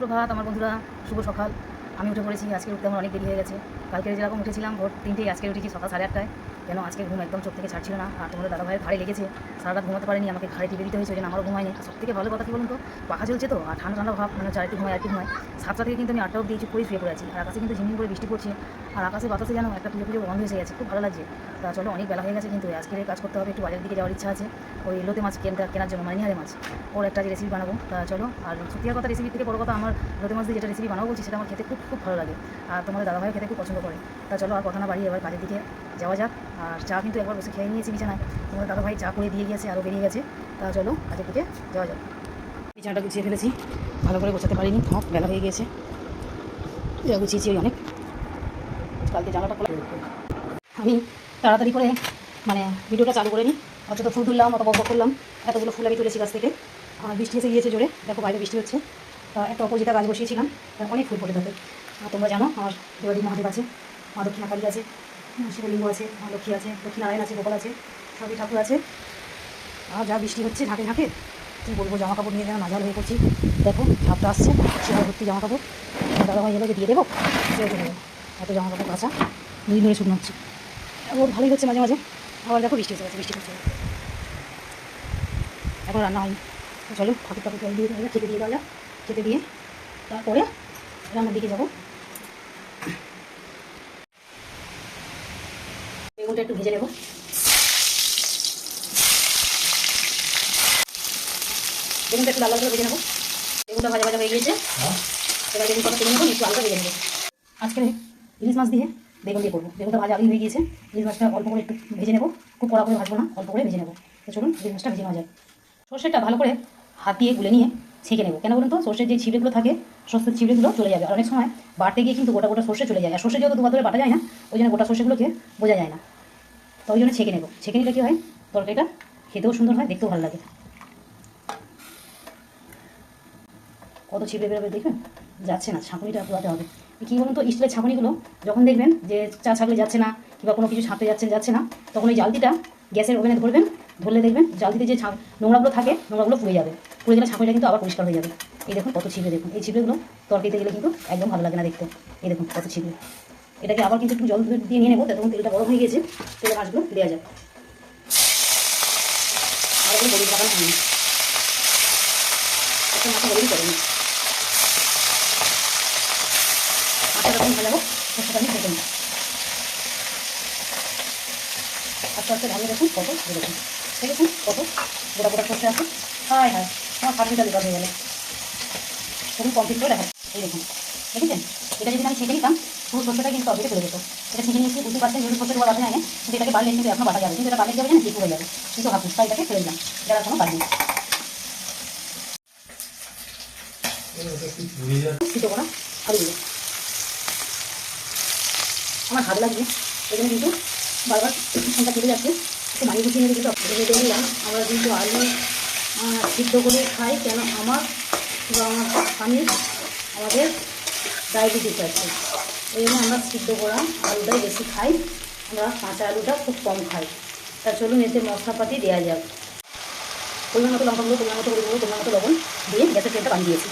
প্রভাত আমার বন্ধুরা শুভ সকাল। আমি উঠে পড়েছি, আজকে উঠতে আমার অনেক দেরি হয়ে গেছে। কালকে যেরকম উঠেছিলাম, ভোর তিনটেই আজকে উঠেছি, সকাল সাড়ে আটটায়। কেন আজকে ঘুম একদম চোখ থেকে ছাড়ছিল না। আর তোমাদের দাদা ভাইয়ের ঘাড়ে লেগেছে। সারা রাত ঘুমাতে পারেনি, আমাকে ঘাড়ে টিপে দিতে হয়েছে, ওই জন্য আমারও ঘুমায়নি। সব থেকে ভালো কথা কি বলুন তো, পাখা চলছে তো, আর ঠান্ডা ঠান্ডা ভাব মানে চারটি ঘুমায় একটি ঘুমায়। সাতটা থেকে কিন্তু আমি আটটা অব্দি চুপ করে শুয়ে পড়ে আছি। আর আকাশে কিন্তু ঝিমঝিম করে বৃষ্টি পড়ছে। আর আকাশে বাতাসে যেন একটা পুজো পুজো বন্ধ হয়ে গেছে, খুব ভালো লাগছে। তা চলো, অনেক বেলা হয়ে গেছে কিন্তু আজকের কাজ করতে হবে, একটু বাজারের দিকে যাওয়ার ইচ্ছা আছে। ওই লোতে মাছ কেনতে কেনার জন্য মানে নিহারে মাছ। ওর একটা রেসিপি বানাবো। তা চলো, আর সত্যি কথা রেসিপি থেকে বড় কথা, আমার লোতে মাছ দিয়ে যেটা রেসিপি বানাবো বলছি, সেটা আমার খেতে খুব খুব ভালো লাগে। আর তোমাদের দাদাভাই খেতে খুব পছন্দ করে। তা চলো আর কথা না বাড়িয়ে এবার কাজের দিকে যাওয়া যাক। আর চা কিন্তু একবার বসে খেয়ে নিয়েছি বিছানায়। তোমাদের দাদাভাই চা করে দিয়ে গিয়েছে, আরও বেরিয়ে গেছে। তা চলো কাজের দিকে যাওয়া যাক। বিছানাটা গুছিয়ে ফেলেছি। ভালো করে গোছাতে পারিনি হক বেলা হয়ে গিয়েছে। যা গুছিয়েছি ওই অনেক। কালকে জানাটা খুলে। আমি তাড়াতাড়ি করে মানে ভিডিওটা চালু করে নিই অত ফুল তুললাম, অত বক করলাম। এতগুলো ফুল আমি তুলেছি গাছ থেকে। আমার বৃষ্টি এসে গিয়েছে জোরে। দেখো বাইরে বৃষ্টি হচ্ছে। একটা অপোজিটা গাছ বসিয়েছিলাম। অনেক ফুল ফোটে তাতে। তোমরা জানো, আমার দেবাদি মহাদেব আছে, মা দক্ষিণা কালী আছে শিবলিঙ্গ আছে, মা লক্ষ্মী আছে, লক্ষ্মীনারায়ণ আছে, গোপাল আছে, সবই ঠাকুর আছে। আর যা বৃষ্টি হচ্ছে ঝাঁকে ঝাঁকে কী বলব জামা কাপড় নিয়ে যেন নাজাল হয়ে পড়ছি। দেখো, ঝাপটা আসছে সেটা ভর্তি জামা কাপড় আমার দাদা ভাই এলাকে দিয়ে দেবো এত জামা কাপড় কাঁচা দুই ধরে শুকনো হচ্ছে। ওর ভালোই হচ্ছে মাঝে মাঝে। আবার দেখো বৃষ্টি হচ্ছে বৃষ্টি হচ্ছে। এখন রান্না হয়নি। চলো ঠাকুর ঠাকুর দিয়ে দেওয়া খেতে দিয়ে দেওয়া খেতে দিয়ে তারপরে রান্নার দিকে যাব। বেগুনটা একটু ভেজে নেব। বেগুনটা একটু লাল লাল করে ভেজে নেব। বেগুনটা ভাজা ভাজা হয়ে গিয়েছে। এবার বেগুন কটা তুলে নেব একটু আলুটা ভেজে নেব। আজকে ইলিশ মাছ দিয়ে বেগুন দিয়ে করব। বেগুনটা ভাজা আগেই হয়ে গিয়েছে। ইলিশ মাছটা অল্প করে একটু ভেজে নেব। খুব কড়া করে ভাজবো না অল্প করে ভেজে নেব। তো চলুন ইলিশ মাছটা ভেজে নেওয়া যায় সর্ষেটা ভালো করে হাত দিয়ে গুলে নিয়ে ছেঁকে নেব। কেন বলুন তো? সর্ষের যে ছিপড়েগুলো থাকে, সর্ষের ছিপড়েগুলো চলে যাবে। আর অনেক সময় বাড়তে গিয়ে কিন্তু গোটা গোটা সর্ষে চলে যায়। আর সর্ষে যেহেতু দুবার ধরে বাটা যায় না, ওই জন্য গোটা সর্ষেগুলোকে বোঝা যায় না। তো ওই জন্য ছেঁকে নেব। ছেঁকে নিলে কী হয়? তরকারিটা খেতেও সুন্দর হয়, দেখতেও ভালো লাগে। কত ছিপড়ে বেরোবে দেখবেন যাচ্ছে না, ছাঁকুনিটা পোয়াতে হবে। কী বলুন তো? স্টিলের ছাঁকুনিগুলো যখন দেখবেন যে চা ছাঁকলে যাচ্ছে না, কিংবা কোনো কিছু ছাঁকতে যাচ্ছে যাচ্ছে না, তখন ওই জালতিটা গ্যাসের ওভেনে ধরবেন, ধরলে দেখবেন জালতিতে যে নোংরাগুলো থাকে, নোংরাগুলো পুড়ে যাবে। পুড়ে গেলে ছাঁকুনিটা কিন্তু আবার পরিষ্কার হয়ে যাবে। এই দেখুন কত ছিপড়ে দেখুন। এই ছিপড়েগুলো তরকারিতে গেলে কিন্তু একদম ভালো লাগে না দেখতে। এই দেখুন কত ছিপড়ে এটাকে আবার কিন্তু একটু জল দিয়ে নিয়ে নেব তখন তেলটা গরম হয়ে গেছে তেলে মাছগুলো দেওয়া আমি ভেজে আস্তে আস্তে ভালো দেখুন কত দেখুন কত গোটা গোটা সরষে আছে। হায় হায়। আমার মিটার লিটার হয়ে গেলে তখন কমপ্লিট করে দেখা। এই দেখুন। দেখেছেন? এটা যদি আমি ছেঁকে নিতাম, পুরো সরষেটা কিন্তু অর্ধেকে চলে যেত। এটা ছেঁকে নিয়েছি, বুঝতে পারছেন? যেহেতু সরষে বাটা যায় কিন্তু এটাকে বাড়লে কিন্তু এখনও বাটা যাবে। কিন্তু এটা বাড়লে যাবে না ঠিক হয়ে যাবে। কিন্তু হাফ তাই এটাকে ফেলে দিলাম। যারা কোনো বাড়ি আমার হাত লাগবে। এই জন্য কিন্তু বারবার ফোনটা কেটে যাচ্ছে। একটু মানিয়ে গুছিয়ে নিয়ে কিন্তু আমরা কিন্তু আলু সিদ্ধ করে খাই, কেন আমার এবং আমার স্বামীর, আমাদের ডায়াবেটিস আছে। এই জন্য আমরা সিদ্ধ করা আলুটাই বেশি খাই, আমরা কাঁচা আলুটা খুব কম খাই। তা চলুন এতে মশলাপাতি দেওয়া যাক। পরিমাণ মতো লঙ্কা গুঁড়ো, পরিমাণ মতো হলুদ গুঁড়ো, পরিমাণ মতো লবণ দিয়ে গ্যাসের তেলটা বানিয়েছি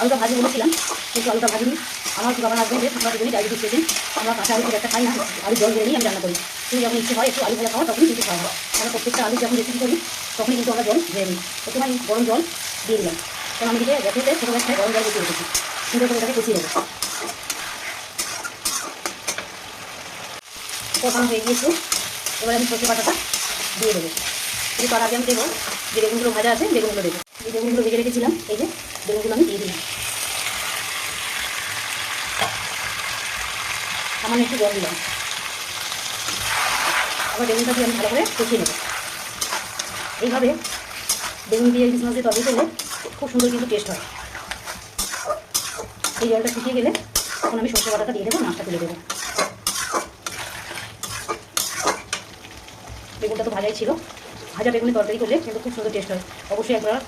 আলুটা ভাজি বলেছিলাম, কিন্তু আলুটা ভাজিনি। আমার বাবা আসবেন যে আমরা দুজনেই ডায়াবেটিস পেয়েছেন আমরা কাঁচা আলু একটা খাই না, আলু জল দিয়ে নিয়ে আমি রান্না করি। কিন্তু যখন ইচ্ছে হয় একটু আলু ভাজা খাওয়া তখনই কিন্তু খাওয়া হয়। আমরা প্রত্যেকটা আলু যখন রেসিপি করি, তখনই কিন্তু আমরা জল দিয়ে নিই। প্রথমে গরম জল দিয়ে দিলাম। কারণ আমি দিকে গ্যাসেতে ছোটো গ্যাসটায় গরম জল দিয়ে রেখেছি সুন্দর করে এটাকে কষিয়ে দেবো কষানো হয়ে গিয়েছে। এবার আমি সর্ষে বাটাটা দিয়ে দেবো। তার আগে আমি দেবো যে বেগুনগুলো ভাজা আছে, বেগুনগুলো দেবো। এই বেগুনগুলো ভেজে রেখেছিলাম, এই যে বেগুনগুলো আমি দিয়ে দিলাম। সামান্য একটু জল দিলাম। আবার বেগুনটা দিয়ে আমি ভালো করে কষিয়ে নেব। এইভাবে বেগুন দিয়ে ইলিশ মাছের তরকারি করলে খুব সুন্দর কিন্তু টেস্ট হয়। এই জলটা শুকিয়ে গেলে তখন আমি সর্ষে বাটাটা দিয়ে দেবো মাছটা তুলে দেবো। বেগুনটা তো ভাজাই ছিল। ভাজা বেগুনের তরকারি করলে কিন্তু খুব সুন্দর টেস্ট হয়। অবশ্যই একবার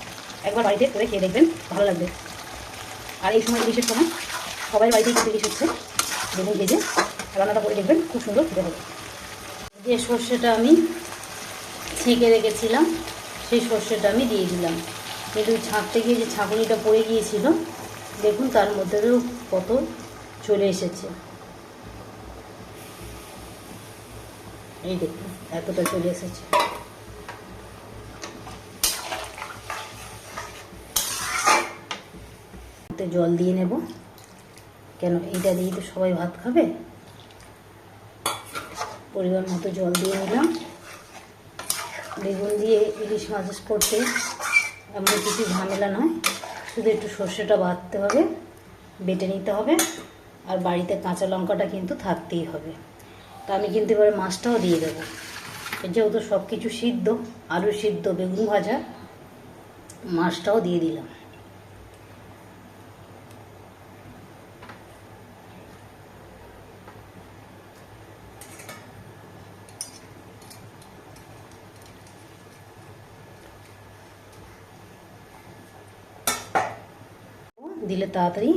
একবার বাড়িতে করে খেয়ে দেখবেন, ভালো লাগবে। আর এই সময় ইলিশের সময় সবাই বাড়িতেই কিন্তু ইলিশ হচ্ছে, বেগুন ভেজে রান্নাটা করে দেখবেন, খুব সুন্দর খেতে হবে। যে সর্ষেটা আমি ছেঁকে রেখেছিলাম, সেই সর্ষেটা আমি দিয়ে দিলাম। কিন্তু ছাঁকতে গিয়ে যে ছাঁকুনিটা পড়ে গিয়েছিল, দেখুন তার মধ্যেও কত চলে এসেছে। এই দেখুন, এতটা চলে এসেছে। এতে জল দিয়ে নেব। কেন এইটা দিয়ে তো সবাই ভাত খাবে? পরিমাণ মতো জল দিয়ে নিলাম। বেগুন দিয়ে ইলিশ মাছ করতে এমন কিছু ঝামেলা নয়। শুধু একটু সর্ষেটা বাঁধতে হবে, বেটে নিতে হবে, আর বাড়িতে কাঁচা লঙ্কাটা কিন্তু থাকতেই হবে। তা আমি কিন্তু এবারে মাছটাও দিয়ে দেবো। যেহেতু সব কিছু সিদ্ধ, আলু সিদ্ধ, বেগুন ভাজা, মাছটাও দিয়ে দিলাম। তাড়াতাড়ি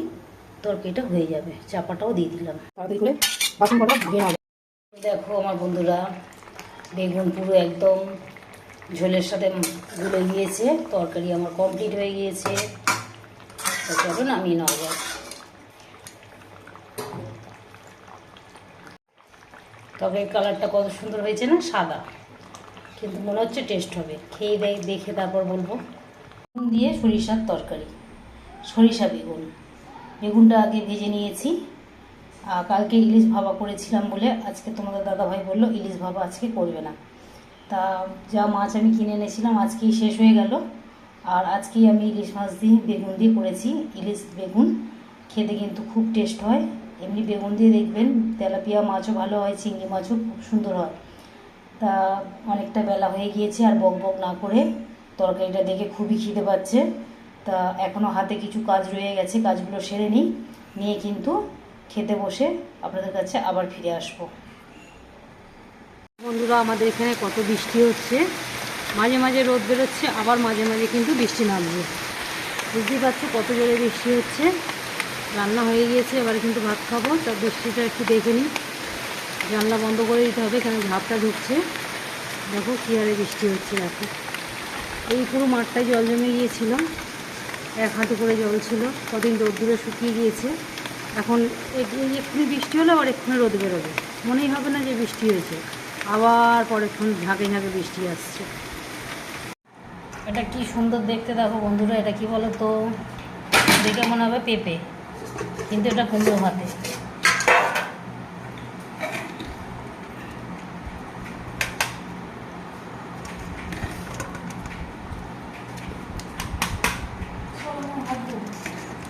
তরকারিটা হয়ে যাবে। চাপাটাও দিয়ে দিলাম। তাড়াতাড়ি করে বাসন কটা ধুয়ে নেওয়া দেখো আমার বন্ধুরা বেগুন পুরো একদম ঝোলের সাথে গুলে গিয়েছে তরকারি আমার কমপ্লিট হয়ে গিয়েছে। তো চলো নামিয়ে নেওয়া যাক। তরকারির কালারটা কত সুন্দর হয়েছে না সাদা। কিন্তু মনে হচ্ছে টেস্ট হবে। খেয়ে দেখ দেখে তারপর বলব। দিয়ে সরিষার তরকারি। সরিষা বেগুন। বেগুনটা আগে ভেজে নিয়েছি। আর কালকে ইলিশ ভাবা করেছিলাম বলে আজকে তোমাদের দাদাভাই বলল, ইলিশ ভাবা আজকে করবে না। তা, যা মাছ আমি কিনে এনেছিলাম, আজকেই শেষ হয়ে গেল। আর আজকেই আমি ইলিশ মাছ দিয়ে, বেগুন দিয়ে করেছি। ইলিশ বেগুন খেতে কিন্তু খুব টেস্ট হয়। এমনি বেগুন দিয়ে দেখবেন, তেলাপিয়া মাছও ভালো হয়, চিংড়ি মাছও খুব সুন্দর হয়। তা, অনেকটা বেলা হয়ে গিয়েছে, আর বক বক না করে তরকারিটা দেখে খুবই খিদে পাচ্ছে। তা এখনও হাতে কিছু কাজ রয়ে গেছে, কাজগুলো সেরে নিই। নিয়ে কিন্তু খেতে বসে আপনাদের কাছে আবার ফিরে আসব। বন্ধুরা, আমাদের এখানে কত বৃষ্টি হচ্ছে। মাঝে মাঝে রোদ বেরোচ্ছে, আবার মাঝে মাঝে কিন্তু বৃষ্টি নামবে। বুঝতেই পারছ কত জোরে বৃষ্টি হচ্ছে। রান্না হয়ে গিয়েছে, এবারে কিন্তু ভাত খাব। তা বৃষ্টিটা একটু দেখে নিই। জানলা বন্ধ করে দিতে হবে কেন ঝাপটা ঢুকছে। দেখো কী হারে বৃষ্টি হচ্ছে, দেখো। এই পুরো মাঠটায় জল জমে গিয়েছিল। এক হাঁটু করে জল ছিল, কদিন রোদ্দুরে শুকিয়ে গিয়েছে। এখন এক্ষুনি বৃষ্টি হলে আবার এক্ষুনি রোদ বেরোবে। মনেই হবে না যে বৃষ্টি হয়েছে। আবার পরেক্ষণ ঝাঁকে ঝাঁকে বৃষ্টি আসছে। এটা কি সুন্দর দেখতে দেখো বন্ধুরা, এটা কি বলো তো দেখে মনে হবে পেঁপে, কিন্তু এটা কুমড়ো ভাতে।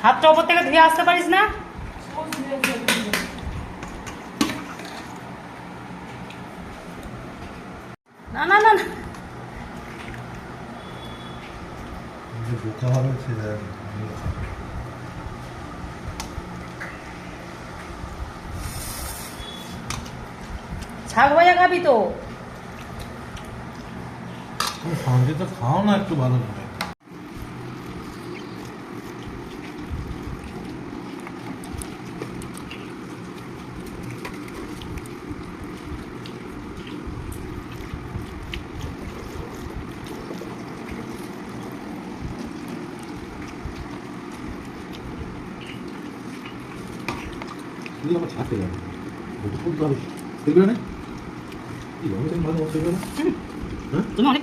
হাতটা ওপর থেকে ধুয়ে আসতে পারিস না? না না শাক ভাজা খাবি তো। তো খাও না একটু ভালো করে। আমার ছাড়তে যাবে না ভালো তুমি অনেক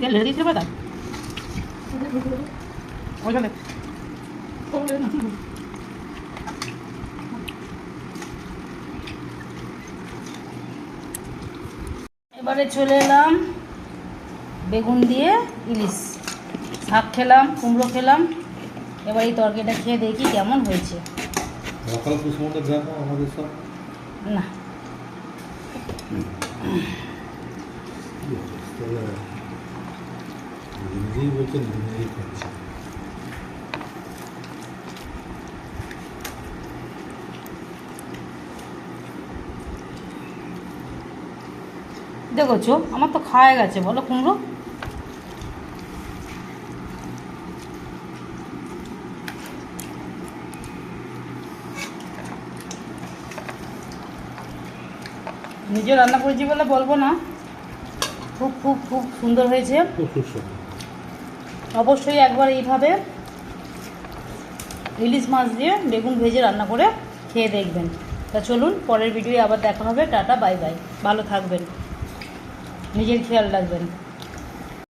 এবারে চলে এলাম বেগুন দিয়ে ইলিশ। শাক খেলাম, কুমড়ো খেলাম। এবার এই তরকারিটা খেয়ে দেখি কেমন হয়েছে। সকাল কুসুমটা দেখো আমাদের সব? না। নিজেই বলছে নিজেই খাচ্ছে দেখো আমার তো খাওয়া গেছে বলো কুমড়ো। নিজে রান্না করেছি বলে বলব না। খুব খুব খুব সুন্দর হয়েছে। অবশ্যই একবার এইভাবে ইলিশ মাছ দিয়ে বেগুন ভেজে রান্না করে খেয়ে দেখবেন। তা চলুন পরের ভিডিওয়ে আবার দেখা হবে। Tata bye bye. ভালো থাকবেন। নিজের খেয়াল রাখবেন।